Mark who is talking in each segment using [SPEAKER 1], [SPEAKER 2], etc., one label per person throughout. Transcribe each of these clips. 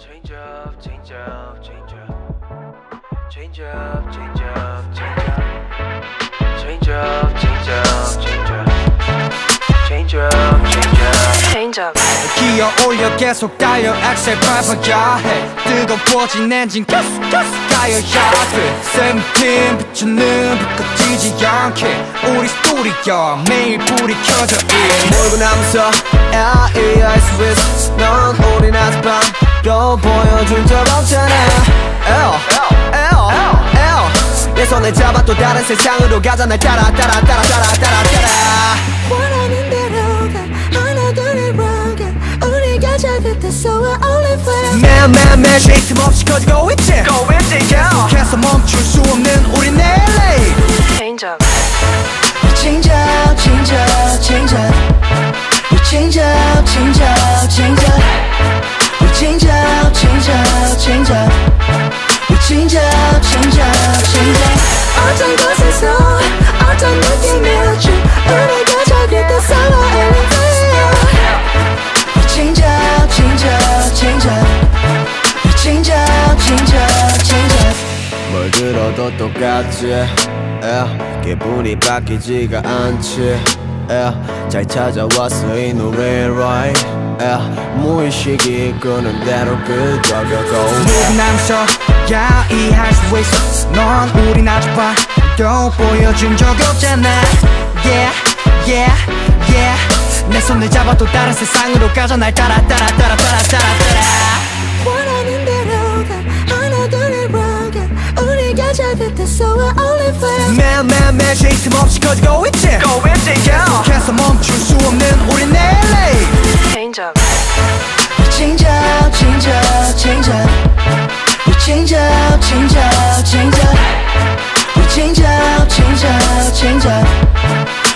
[SPEAKER 1] Change up, change up, change up. Change up, change up, change up. Change up, change up, change up. Change up, change up.
[SPEAKER 2] Change up.
[SPEAKER 3] 기어 올려 계속 달려 엑셀 밟아야 해 뜨거워진 엔진 계속 계속 가여야 돼 세븐틴 비추는 불 꺼지지 않게 우리 스토리야 매일 불이 켜져
[SPEAKER 4] 있어 넌 우린 아직 밤도 보여준 적 없잖아. L L L. 내 손을 잡아 또 다른 세상으로 가자. 날 따라 따라 따라 따라 따라 따라.
[SPEAKER 5] 원하는 대로 가 하나 둘을 가 우리가 잘못했어 we're only friends
[SPEAKER 3] 매일매일 쉴틈 없이 커지고 있지. 계속해서 멈출 수 없는 우린 LA
[SPEAKER 2] Change up.
[SPEAKER 5] Change up, change up, change up. We change up, change up,
[SPEAKER 4] 들어도 똑같지 yeah. 기분이 바뀌지가 않지 yeah. 잘 찾아왔어 이 노래 right. Yeah. 무의식이 이끄는 대로 끄적여도
[SPEAKER 3] 누구나면서 야 이해할 수 있어 넌 우린 아직 봐도 보여준 적 없잖아. Yeah yeah yeah. 내 손을 잡아 또 다른 세상으로 가자. 날 따라 따라 따라 따라 따라
[SPEAKER 5] 가 우리가 잘못했어 we're only friends
[SPEAKER 3] 매일매일 쉴틈 없이 커지고 있지 계속해서 멈출 수 없는 우린 LA
[SPEAKER 2] Change up.
[SPEAKER 5] Change up, change up, change up We change up, change up, change up We change up, change up, change up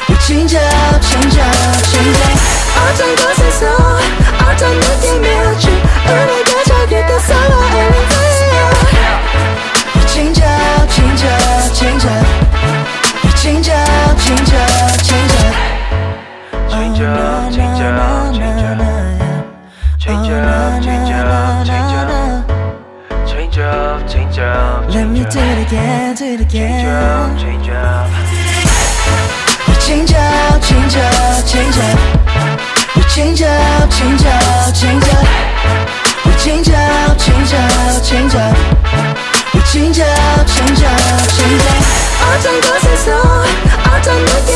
[SPEAKER 5] We change up, change up, change up 어떤 곳에 do it again, do it again
[SPEAKER 1] change up.
[SPEAKER 5] Change up, change up, change up. We change up, change up, change up. Change up, change up, change up. Change up, change up, change up. 어떤 곳에서 어떤 느낌이었지